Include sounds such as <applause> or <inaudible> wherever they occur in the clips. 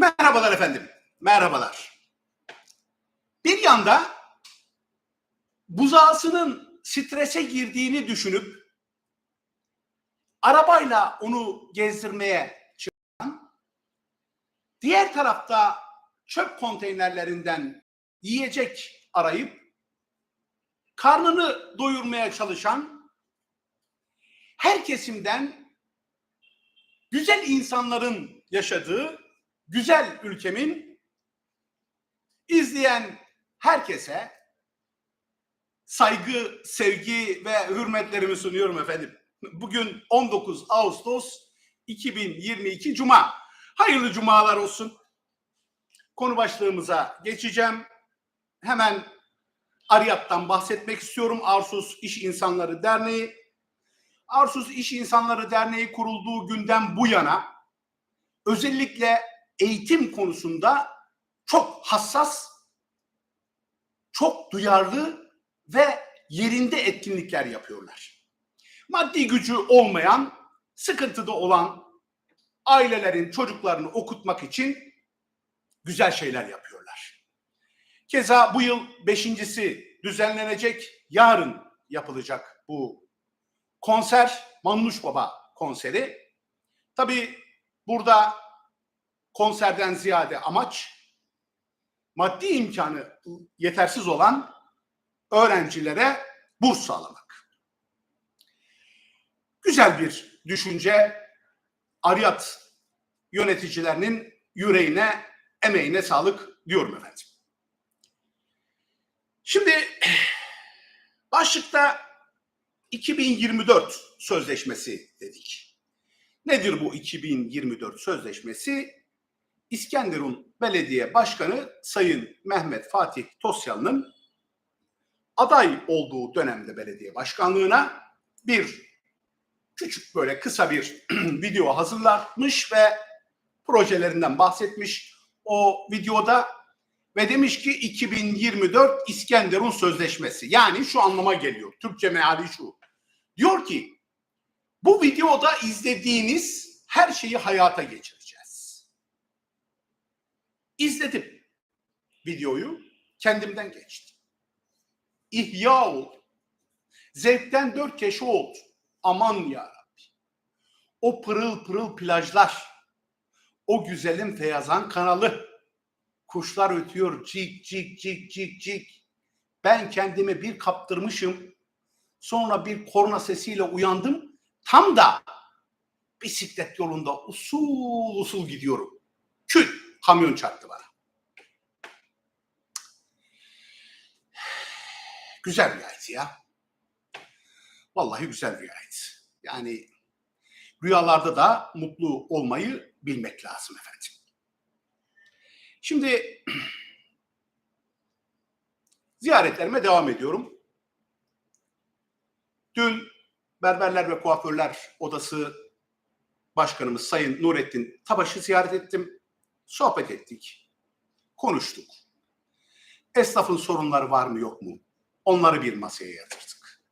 Merhabalar efendim. Merhabalar. Bir yanda buzağısının strese girdiğini düşünüp arabayla onu gezdirmeye çıkan, diğer tarafta çöp konteynerlerinden yiyecek arayıp karnını doyurmaya çalışan her kesimden güzel insanların yaşadığı güzel ülkemin izleyen herkese saygı, sevgi ve hürmetlerimi sunuyorum efendim. Bugün 19 Ağustos 2022 Cuma. Hayırlı cumalar olsun. Konu başlığımıza geçeceğim. Hemen Ariyat'tan bahsetmek istiyorum. Arsus İş İnsanları Derneği. Arsus İş İnsanları Derneği kurulduğu günden bu yana özellikle eğitim konusunda çok hassas, çok duyarlı ve yerinde etkinlikler yapıyorlar. Maddi gücü olmayan, sıkıntıda olan ailelerin çocuklarını okutmak için güzel şeyler yapıyorlar. Keza bu yıl beşincisi düzenlenecek, yarın yapılacak bu konser, Manuş Baba konseri. Tabii burada konserden ziyade amaç maddi imkanı yetersiz olan öğrencilere burs sağlamak. Güzel bir düşünce. Ariyat yöneticilerinin yüreğine, emeğine sağlık diyorum efendim. Şimdi başlıkta 2024 sözleşmesi dedik. Nedir bu 2024 sözleşmesi? İskenderun Belediye Başkanı Sayın Mehmet Fatih Tosyalı'nın aday olduğu dönemde belediye başkanlığına bir küçük böyle kısa bir <clears throat> video hazırlatmış ve projelerinden bahsetmiş o videoda ve demiş ki 2024 İskenderun Sözleşmesi. Yani şu anlama geliyor. Türkçe meali şu. Diyor ki bu videoda izlediğiniz her şeyi hayata geçireceğiz. İzledim videoyu. Kendimden geçti. İhya oldu. Zevkten dört keşi oldu. Aman ya Rabbi. O pırıl pırıl plajlar, o güzelim Feyazan kanalı, kuşlar ötüyor cik cik cik cik cik. Ben kendimi bir kaptırmışım. Sonra bir korna sesiyle uyandım. Tam da bisiklet yolunda usul usul gidiyorum. Küt kamyon çarptı bana. Güzel rüyaydı ya. Vallahi güzel rüyaydı. Yani rüyalarda da mutlu olmayı bilmek lazım efendim. Şimdi <clears throat> ziyaretlerime devam ediyorum. Dün Berberler ve Kuaförler Odası Başkanımız Sayın Nurettin Tabaş'ı ziyaret ettim. Sohbet ettik. Konuştuk. Esnafın sorunları var mı yok mu? Onları bir masaya yatırdık.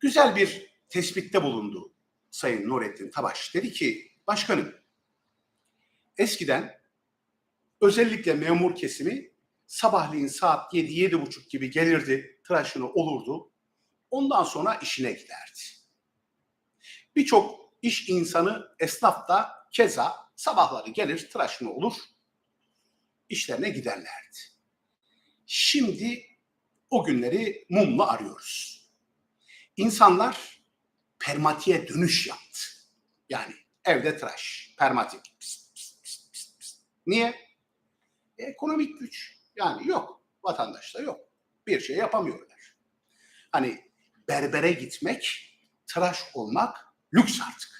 Güzel bir tespitte bulundu Sayın Nurettin Tabaş. Dedi ki başkanım eskiden özellikle memur kesimi sabahleyin saat 7-7.30 gibi gelirdi, tıraşını olurdu. Ondan sonra işine giderdi. Birçok iş insanı, esnaf da keza sabahları gelir, tıraşını olur, işlerine giderlerdi. Şimdi o günleri mumla arıyoruz. İnsanlar permatiğe dönüş yaptı. Yani evde tıraş, permatik. Niye? E, ekonomik güç. Yani yok. Vatandaşta yok. Bir şey yapamıyorlar. Hani berbere gitmek, tıraş olmak lüks artık.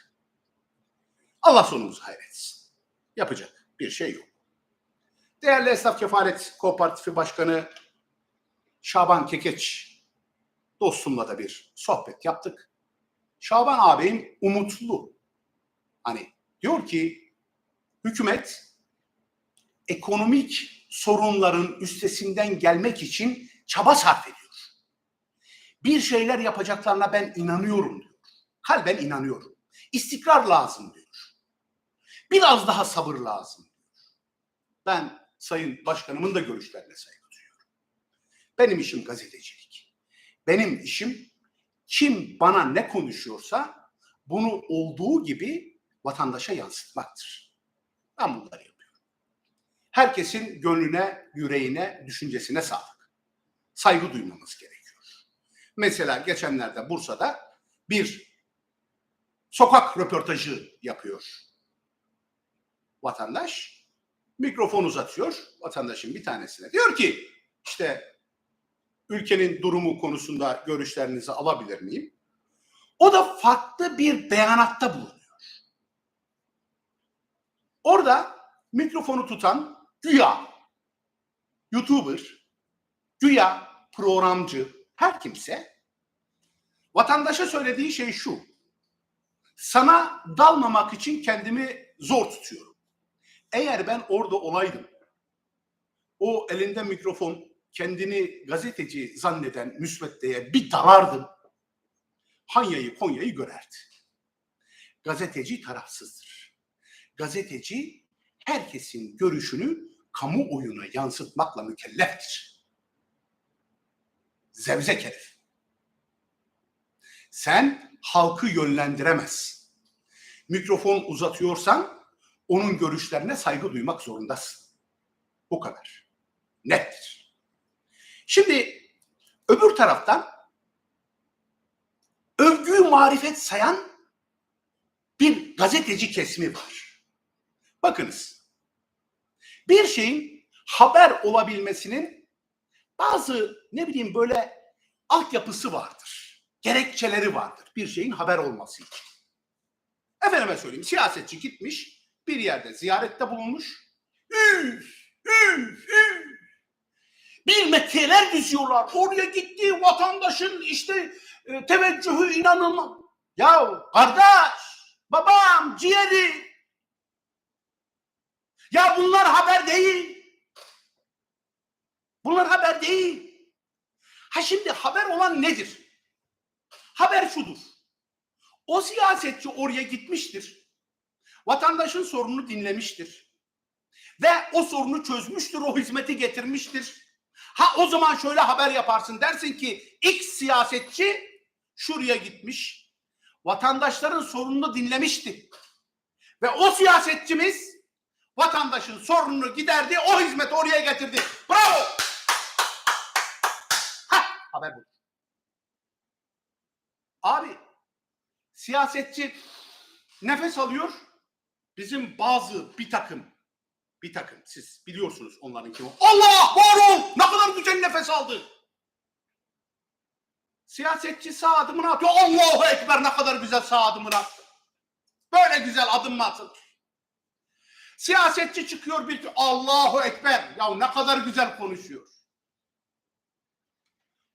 Allah sonumuzu hayretsin. Yapacak bir şey yok. Değerli Esnaf Kefalet Kooperatifi Başkanı Şaban Kekeç dostumla da bir sohbet yaptık. Şaban ağabeyim umutlu. Hani diyor ki hükümet ekonomik sorunların üstesinden gelmek için çaba sarf ediyor. Bir şeyler yapacaklarına ben inanıyorum diyor. Kalben inanıyorum. İstikrar lazım diyor. Biraz daha sabır lazım. Ben Sayın Başkanımın da görüşlerine saygı duyuyorum. Benim işim gazetecilik. Benim işim kim bana ne konuşuyorsa bunu olduğu gibi vatandaşa yansıtmaktır. Ben bunları yapıyorum. Herkesin gönlüne, yüreğine, düşüncesine sağlık. Saygı duymamız gerekiyor. Mesela geçenlerde Bursa'da bir sokak röportajı yapıyor vatandaş. Mikrofon uzatıyor vatandaşın bir tanesine. Diyor ki işte ülkenin durumu konusunda görüşlerinizi alabilir miyim? O da farklı bir beyanatta bulunuyor. Orada mikrofonu tutan güya YouTuber, güya programcı her kimse vatandaşa söylediği şey şu. Sana dalmamak için kendimi zor tutuyorum. Eğer ben orada olaydım, o elinde mikrofon kendini gazeteci zanneden müsveddeye bir dalardım. Hanya'yı Konya'yı görerdi. Gazeteci tarafsızdır. Gazeteci herkesin görüşünü kamuoyuna yansıtmakla mükelleftir. Zevzek herif. Sen halkı yönlendiremezsin. Mikrofon uzatıyorsan onun görüşlerine saygı duymak zorundasın. Bu kadar. Nettir. Şimdi öbür taraftan övgüyü marifet sayan bir gazeteci kesimi var. Bakınız. Bir şeyin haber olabilmesinin bazı ne bileyim böyle altyapısı vardır. Gerekçeleri vardır bir şeyin haber olması için. Efendime söyleyeyim siyasetçi gitmiş bir yerde ziyarette bulunmuş. Üf, üf, üf. Bir metreler düzüyorlar. Oraya gitti vatandaşın işte e, teveccühü inanılmaz. Ya kardeş, babam, ciğeri. Ya bunlar haber değil. Bunlar haber değil. Ha şimdi haber olan nedir? Haber şudur. O siyasetçi oraya gitmiştir. Vatandaşın sorununu dinlemiştir. Ve o sorunu çözmüştür, o hizmeti getirmiştir. Ha o zaman şöyle haber yaparsın dersin ki X siyasetçi şuraya gitmiş. Vatandaşların sorununu dinlemişti. Ve o siyasetçimiz vatandaşın sorununu giderdi, o hizmeti oraya getirdi. Bravo! Ha, haber bu. Abi siyasetçi nefes alıyor. Bizim bazı bir takım bir takım siz biliyorsunuz onların kim Allah var! Ne kadar güzel nefes aldı. Siyasetçi sağ adımını atıyor. Allahu Ekber ne kadar güzel sağ adımını attı. Böyle güzel adım mı atılır? Siyasetçi çıkıyor bir Allahu Ekber. Ya ne kadar güzel konuşuyor.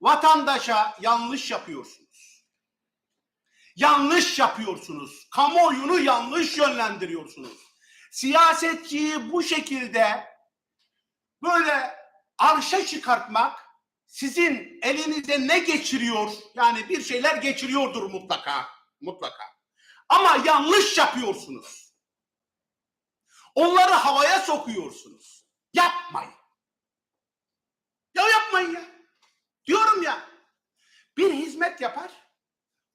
Vatandaşa yanlış yapıyorsunuz. Yanlış yapıyorsunuz. Kamuoyunu yanlış yönlendiriyorsunuz. Siyasetçiyi bu şekilde böyle arşa çıkartmak sizin elinize ne geçiriyor? Yani bir şeyler geçiriyordur mutlaka. Mutlaka. Ama yanlış yapıyorsunuz. Onları havaya sokuyorsunuz. Yapmayın. Ya yapmayın ya. Diyorum ya. Bir hizmet yapar.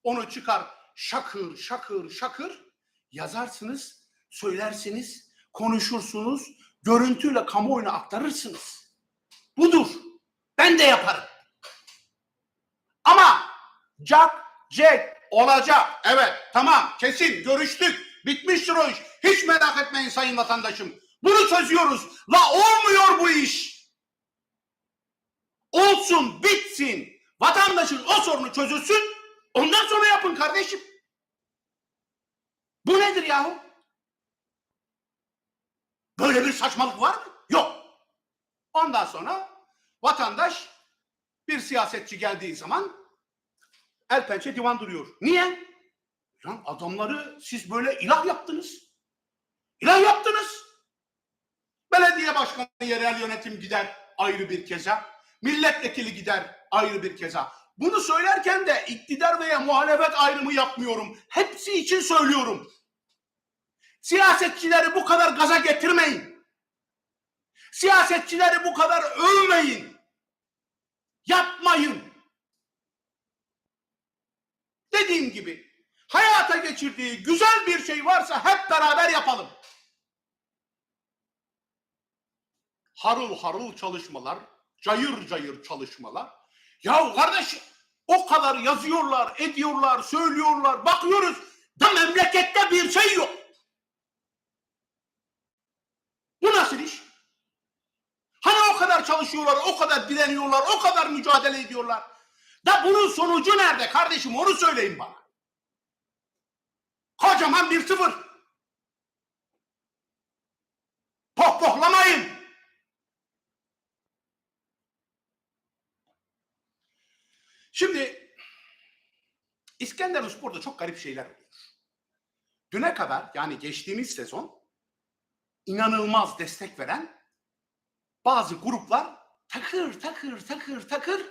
Onu çıkar şakır şakır şakır yazarsınız, söylersiniz, konuşursunuz, görüntüyle kamuoyuna aktarırsınız. Budur. Ben de yaparım. Ama Jack, Jack olacak. Evet tamam kesin görüştük. Bitmiştir o iş. Hiç merak etmeyin sayın vatandaşım. Bunu çözüyoruz. La olmuyor bu iş. Olsun bitsin. Vatandaşın o sorunu çözülsün. Ondan sonra yapın kardeşim. Bu nedir yahu? Böyle bir saçmalık var mı? Yok. Ondan sonra vatandaş bir siyasetçi geldiği zaman el pençe divan duruyor. Niye? Lan adamları siz böyle ilah yaptınız. İlah yaptınız. Belediye başkanı yerel yönetim gider ayrı bir keza. Milletvekili gider ayrı bir keza. Bunu söylerken de iktidar veya muhalefet ayrımı yapmıyorum. Hepsi için söylüyorum. Siyasetçileri bu kadar gaza getirmeyin. Siyasetçileri bu kadar övmeyin. Yapmayın. Dediğim gibi hayata geçirdiği güzel bir şey varsa hep beraber yapalım. Harıl harıl çalışmalar, cayır cayır çalışmalar. Ya kardeş o kadar yazıyorlar, ediyorlar, söylüyorlar. Bakıyoruz da memlekette bir şey yok. Bu nasıl iş? Hani o kadar çalışıyorlar, o kadar direniyorlar, o kadar mücadele ediyorlar. Da bunun sonucu nerede kardeşim onu söyleyin bana. Kocaman bir sıfır. Pohpohlamayın. Şimdi İskenderunspor'da çok garip şeyler oluyor. Düne kadar yani geçtiğimiz sezon inanılmaz destek veren bazı gruplar takır takır takır takır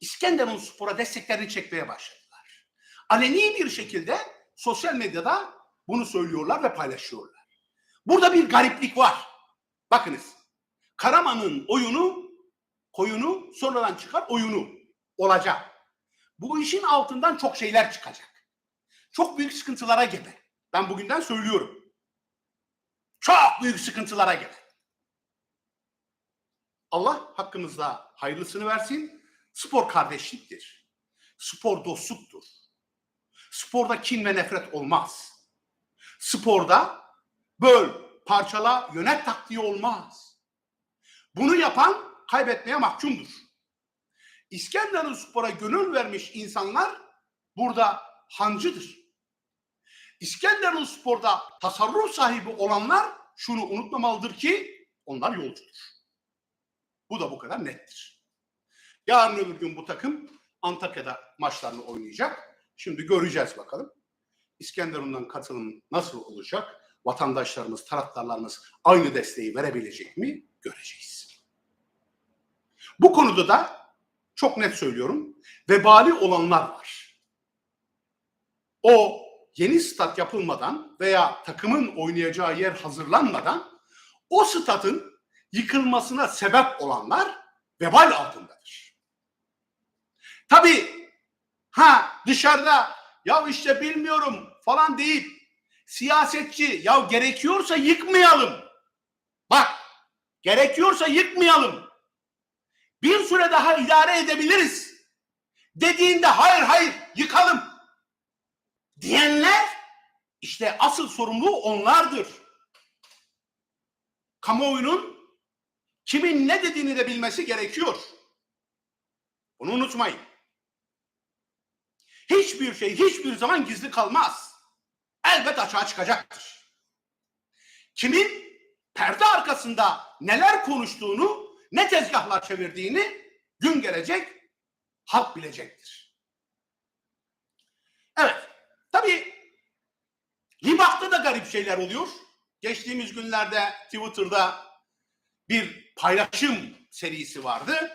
İskenderunspor'a desteklerini çekmeye başladılar. Aleni bir şekilde sosyal medyada bunu söylüyorlar ve paylaşıyorlar. Burada bir gariplik var. Bakınız. Karaman'ın oyunu, koyunu sonradan çıkar oyunu olacak. Bu işin altından çok şeyler çıkacak. Çok büyük sıkıntılara gebe. Ben bugünden söylüyorum. Çok büyük sıkıntılara gebe. Allah hakkımızda hayırlısını versin. Spor kardeşliktir. Spor dostluktur. Sporda kin ve nefret olmaz. Sporda böl, parçala, yönet taktiği olmaz. Bunu yapan kaybetmeye mahkumdur. İskenderun Spor'a gönül vermiş insanlar burada hancıdır. İskenderun Spor'da tasarruf sahibi olanlar şunu unutmamalıdır ki onlar yolcudur. Bu da bu kadar nettir. Yarın öbür gün bu takım Antakya'da maçlarını oynayacak. Şimdi göreceğiz bakalım. İskenderun'dan katılım nasıl olacak? Vatandaşlarımız, taraftarlarımız aynı desteği verebilecek mi? Göreceğiz. Bu konuda da çok net söylüyorum. Vebali olanlar var. O yeni stat yapılmadan veya takımın oynayacağı yer hazırlanmadan o statın yıkılmasına sebep olanlar vebal altındadır. Tabii ha dışarıda ya işte bilmiyorum falan deyip siyasetçi ya gerekiyorsa yıkmayalım. Bak gerekiyorsa yıkmayalım. Bir süre daha idare edebiliriz. Dediğinde hayır hayır yıkalım. Diyenler işte asıl sorumlu onlardır. Kamuoyunun kimin ne dediğini de bilmesi gerekiyor. Bunu unutmayın. Hiçbir şey hiçbir zaman gizli kalmaz. Elbet açığa çıkacaktır. Kimin perde arkasında neler konuştuğunu, ne tezgahlar çevirdiğini gün gelecek halk bilecektir. Evet, tabii Limak'ta da garip şeyler oluyor. Geçtiğimiz günlerde Twitter'da bir paylaşım serisi vardı.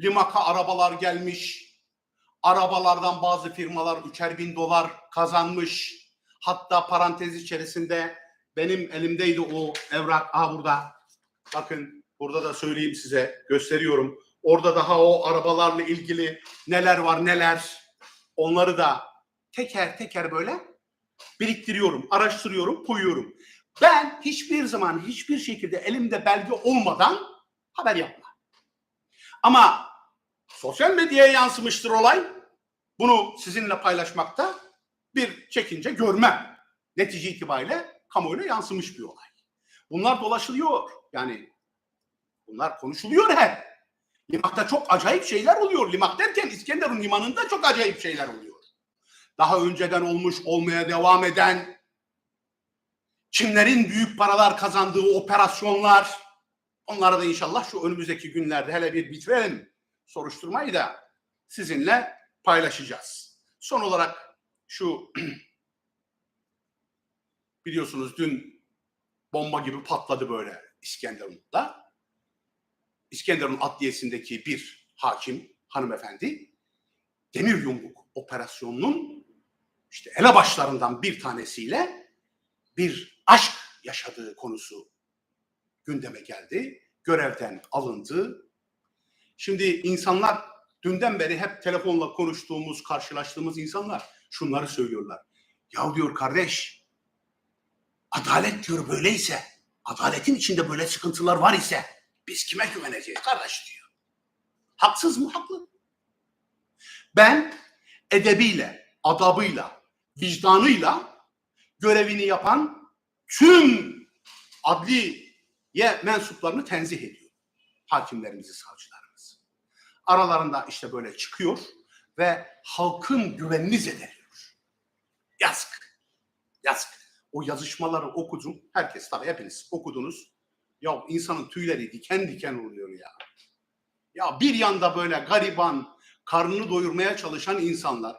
Limak'a arabalar gelmiş. Arabalardan bazı firmalar üçer bin dolar kazanmış. Hatta parantez içerisinde benim elimdeydi o evrak. Aa burada. Bakın burada da söyleyeyim size gösteriyorum. Orada daha o arabalarla ilgili neler var neler. Onları da teker teker böyle biriktiriyorum, araştırıyorum, koyuyorum. Ben hiçbir zaman hiçbir şekilde elimde belge olmadan haber yapma. Ama sosyal medyaya yansımıştır olay. Bunu sizinle paylaşmakta bir çekince görmem. Netice itibariyle kamuoyuna yansımış bir olay. Bunlar dolaşılıyor. Yani bunlar konuşuluyor hep. Limak'ta çok acayip şeyler oluyor. Limak derken İskenderun limanında çok acayip şeyler oluyor. Daha önceden olmuş olmaya devam eden kimlerin büyük paralar kazandığı operasyonlar onları da inşallah şu önümüzdeki günlerde hele bir bitirelim soruşturmayı da sizinle paylaşacağız. Son olarak şu <clears throat> biliyorsunuz dün bomba gibi patladı böyle İskenderun'da. İskenderun Adliyesi'ndeki bir hakim hanımefendi demir yumruk operasyonunun işte elebaşlarından bir tanesiyle bir aşk yaşadığı konusu gündeme geldi. görevden alındı. Şimdi insanlar dünden beri hep telefonla konuştuğumuz, karşılaştığımız insanlar şunları söylüyorlar. Ya diyor kardeş, adalet diyor böyleyse, adaletin içinde böyle sıkıntılar var ise biz kime güveneceğiz kardeş diyor. Haksız mı? Haklı. Ben edebiyle, adabıyla, vicdanıyla görevini yapan tüm adliye mensuplarını tenzih ediyor. Hakimlerimizi, savcılarımızı. Aralarında işte böyle çıkıyor ve halkın güvenini zedeliyor. Yazık. Yazık. O yazışmaları okudum. Herkes tabii hepiniz okudunuz. Ya insanın tüyleri diken diken oluyor ya. Ya bir yanda böyle gariban, karnını doyurmaya çalışan insanlar,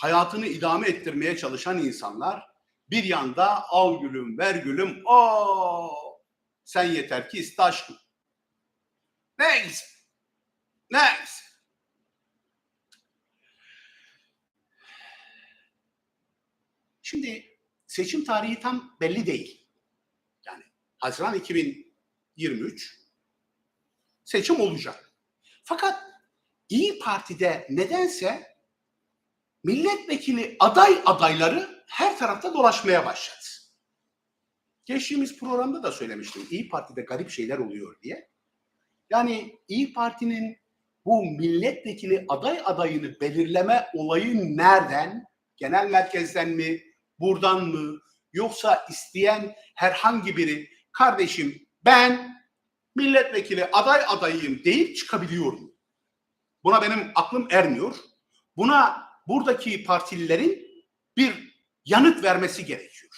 hayatını idame ettirmeye çalışan insanlar, bir yanda al gülüm, ver gülüm, o sen yeter ki iste aşkım. Neyse. Neyse. Şimdi seçim tarihi tam belli değil. Yani Haziran 2023 seçim olacak. Fakat İyi Parti'de nedense milletvekili aday adayları her tarafta dolaşmaya başladı. Geçtiğimiz programda da söylemiştim. İyi Parti'de garip şeyler oluyor diye. Yani İyi Parti'nin bu milletvekili aday adayını belirleme olayı nereden? Genel merkezden mi? Buradan mı? Yoksa isteyen herhangi biri kardeşim ben milletvekili aday adayıyım deyip çıkabiliyorum. Buna benim aklım ermiyor. Buna buradaki partililerin bir yanıt vermesi gerekiyor.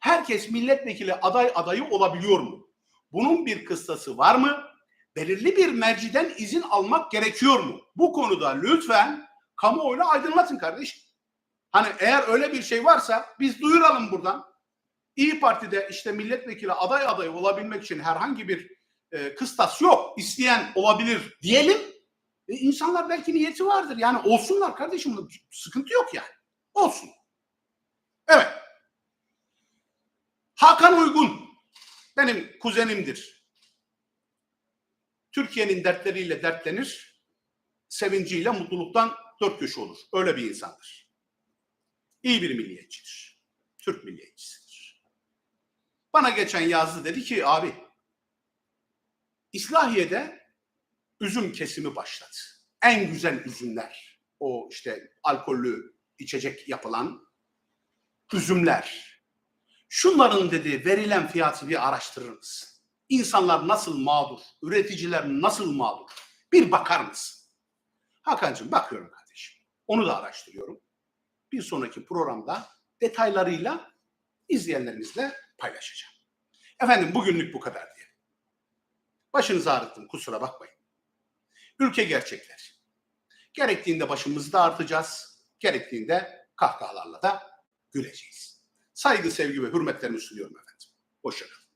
Herkes milletvekili aday adayı olabiliyor mu? Bunun bir kıstası var mı? Belirli bir merciden izin almak gerekiyor mu? Bu konuda lütfen kamuoyunu aydınlatın kardeşim. Hani eğer öyle bir şey varsa biz duyuralım buradan. İyi Parti'de işte milletvekili aday adayı olabilmek için herhangi bir e, kıstas yok. İsteyen olabilir diyelim. E, insanlar belki niyeti vardır. Yani olsunlar kardeşim. Sıkıntı yok yani. Olsun. Evet. Hakan Uygun benim kuzenimdir. Türkiye'nin dertleriyle dertlenir, sevinciyle mutluluktan dört köşe olur. Öyle bir insandır. İyi bir milliyetçidir. Türk milliyetçisidir. Bana geçen yazdı dedi ki abi İslahiye'de üzüm kesimi başladı. En güzel üzümler. O işte alkollü içecek yapılan üzümler. Şunların dedi verilen fiyatı bir araştırır mısın? İnsanlar nasıl mağdur? Üreticiler nasıl mağdur? Bir bakar mısın? Hakan'cığım bakıyorum kardeşim. Onu da araştırıyorum. Bir sonraki programda detaylarıyla izleyenlerimizle paylaşacağım. Efendim bugünlük bu kadar diye. Başınızı ağrıttım kusura bakmayın. Ülke gerçekler. Gerektiğinde başımızı da artacağız. Gerektiğinde kahkahalarla da güleceğiz. Saygı, sevgi ve hürmetlerimi sunuyorum efendim. Hoşçakalın.